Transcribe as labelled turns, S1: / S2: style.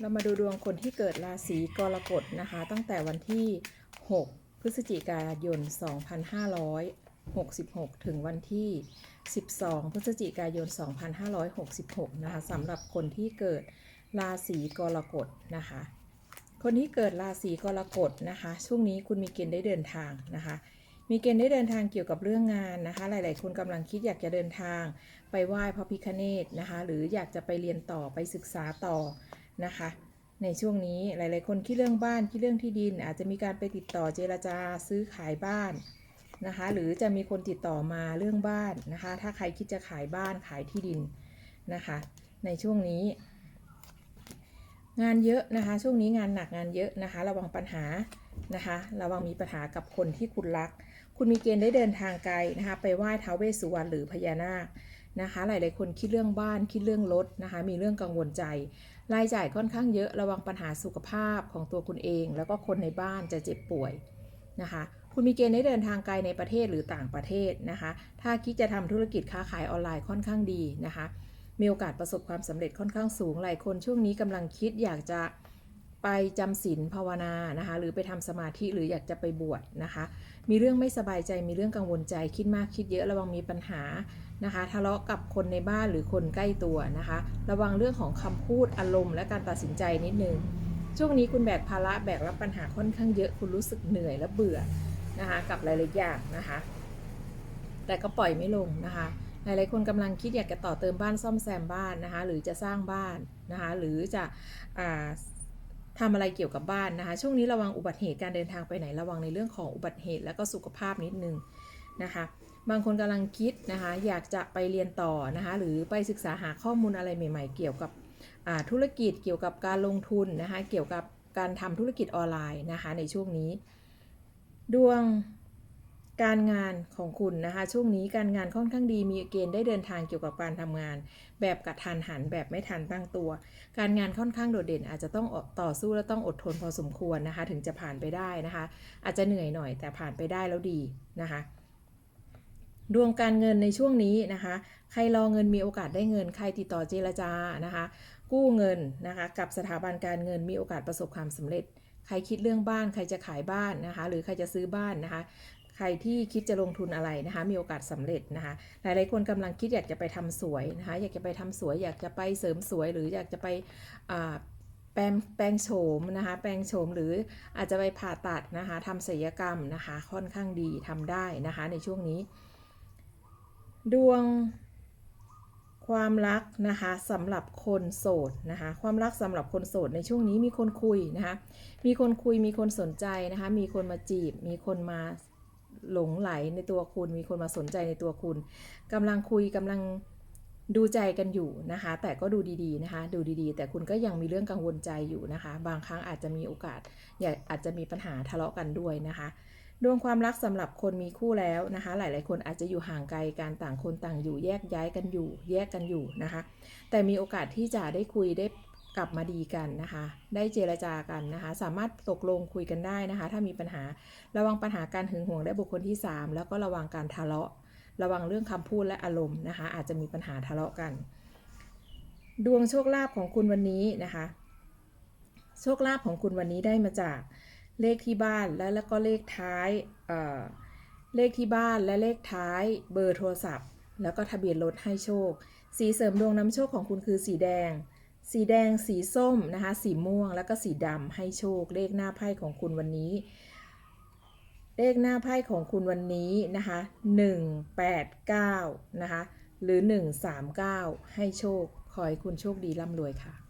S1: เรามาดูดวงคนที่เกิดราศีกรกฎนะคะ ตั้งแต่วันที่ 6 พฤศจิกายน 2566 ถึงวันที่ 12 พฤศจิกายน 2566 นะคะสำหรับคนที่เกิดราศีกรกฎนะคะ คนที่เกิดราศีกรกฎนะคะ ช่วงนี้คุณมีเกณฑ์ได้เดินทางนะคะ มีเกณฑ์ได้เดินทางเกี่ยวกับเรื่องงานนะคะ หลาย ๆ คนกำลังคิดอยากจะเดินทาง ไปไหว้พระพิคเนตนะคะ หรืออยากจะไปเรียนต่อไปศึกษาต่อ นะคะ ในช่วงนี้หลาย ๆ คนคิดเรื่องบ้านคิดเรื่องที่ดิน อาจจะมีการไปติดต่อเจรจาซื้อขายบ้านนะคะ หรือจะมีคนติดต่อมาเรื่องบ้านนะคะ ถ้าใครคิดจะขายบ้านขายที่ดินนะคะ ในช่วงนี้ งานเยอะนะคะ ช่วงนี้งานหนักงานเยอะนะคะ ระวังปัญหานะคะระวังมีปัญหากับคนที่คุณรัก คุณมีเกณฑ์ได้เดินทางไกลนะคะ ไปไหว้ท้าวเวสสุวรรณหรือพญานาค นะคะ หลาย ๆ คนคิดเรื่องบ้านคิดเรื่องรถนะคะ มีเรื่องกังวลใจ รายจ่ายค่อนข้างเยอะระวังปัญหาสุขภาพของตัวคุณเอง แล้วก็คนในบ้านจะเจ็บป่วยนะคะ คุณมีเกณฑ์ได้เดินทางไกลในประเทศหรือต่างประเทศนะคะ ถ้าคิดจะทำธุรกิจค้าขายออนไลน์ค่อนข้างดีนะคะ มีโอกาสประสบความสำเร็จค่อนข้างสูงหลายคนช่วงนี้กำลังคิดอยากจะ ไปจำศีลภาวนานะคะ หรือไปทำสมาธิหรืออยากจะไปบวชนะคะ มีเรื่องไม่สบายใจมีเรื่องกังวลใจคิดมากคิดเยอะระวังมีปัญหานะคะ ทะเลาะกับคนในบ้านหรือคนใกล้ตัวนะคะ ระวังเรื่องของคำพูดอารมณ์ และการตัดสินใจนิดนึงช่วงนี้คุณแบกภาระแบกรับปัญหาค่อนข้างเยอะคุณรู้สึกเหนื่อยและเบื่อนะคะกับหลายๆอย่างนะคะ แต่ก็ปล่อยไม่ลงนะคะหลายๆคนกำลังคิดอยากจะต่อเติมบ้านซ่อมแซมบ้านนะคะ หรือจะสร้างบ้านนะคะ หรือจะ ทำทำอะไรเกี่ยวกับบ้านนะคะ ช่วงนี้ระวังอุบัติเหตุการเดินทางไปไหนระวังในเรื่องของอุบัติเหตุ และก็สุขภาพนิดนึงนะคะ บางคนกำลังคิดนะคะ อยากจะไปเรียนต่อนะคะ หรือไปศึกษาหาข้อมูลอะไรใหม่ ๆ เกี่ยวกับธุรกิจเกี่ยวกับการลงทุนนะคะ เกี่ยวกับการทำธุรกิจออนไลน์นะคะ ในช่วงนี้ ดวง การงานของคุณนะคะ ช่วงนี้การงานค่อนข้างดีมีเกณฑ์ได้เดินทางเกี่ยวกับการทำงาน แบบกระทันหันแบบไม่ทันตั้งตัว การงานค่อนข้างโดดเด่น อาจจะต้องต่อสู้และต้องอดทนพอสมควรนะคะ ถึงจะผ่านไปได้นะคะ อาจจะเหนื่อยหน่อยแต่ผ่านไปได้แล้วดีนะคะดวงการเงินในช่วงนี้นะคะ ใครรอเงินมีโอกาสได้เงิน ใครติดต่อเจรจานะคะ กู้เงินนะคะ กับสถาบันการเงินมีโอกาสประสบความสำเร็จ ใครคิดเรื่องบ้าน ใครจะขายบ้านนะคะ หรือใครจะซื้อบ้านนะคะ ใครที่คิดจะลงทุนอะไรนะคะ มีโอกาสสำเร็จนะคะ หลายๆคนกำลังคิดอยากจะไปทำสวยนะคะ อยากจะไปทำสวย อยากจะไปเสริมสวย หรืออยากจะไปแปลงแปลงโฉมนะคะ แปลงโฉมหรืออาจจะไปผ่าตัดนะคะทำศัลยกรรมนะคะ ค่อนข้างดีทำได้นะคะ ในช่วงนี้ ดวงความรักนะคะสำหรับคนโสดนะคะความรักสำหรับคนโสดในช่วงนี้มีคนคุยนะคะมีคนคุยมีคนสนใจนะคะมีคนมาจีบ มีคนมา หลงไหลในตัวคุณ มีคนมาสนใจในตัวคุณกำลังคุยกำลังดูใจกันอยู่นะคะ แต่ก็ดูดีๆนะคะ ดูดีๆ แต่คุณก็ยังมีเรื่องกังวลใจอยู่นะคะ บางครั้งอาจจะมีโอกาสอย่าอาจจะมีปัญหาทะเลาะกันด้วยนะคะดวงความรักสำหรับคนมีคู่แล้วนะคะ หลายๆ คนอาจจะอยู่ห่างไกลการต่างคนต่างอยู่แยกย้ายกันอยู่ แยกกันอยู่นะคะ แต่มีโอกาสที่จะได้คุยได้ กลับมาดีกันนะคะ ได้เจรจากันนะคะ สามารถตกลงคุยกันได้นะคะ ถ้ามีปัญหาระวังปัญหาการหึงหวงได้บุคคลที่ 3 แล้วก็ระวังการทะเลาะ ระวังเรื่องคำพูดและอารมณ์นะคะ อาจจะมีปัญหาทะเลาะกัน ดวงโชคลาภของคุณวันนี้นะคะ โชคลาภของคุณวันนี้ได้มาจากเลขที่บ้านและแล้วก็เลขท้ายเเลขที่บ้านและเลขท้ายเบอร์โทรศัพท์ แล้วก็ทะเบียนรถให้โชค สีเสริมดวงนำโชคของคุณคือสีแดง สีแดง สีส้มนะคะ สีม่วงแล้วก็สีดำให้โชคเลขหน้าไพ่ของคุณวันนี้ เลขหน้าไพ่ของคุณวันนี้นะคะ189นะคะ หรือ 139 ให้โชค ขอให้คุณโชคดีร่ำรวยค่ะ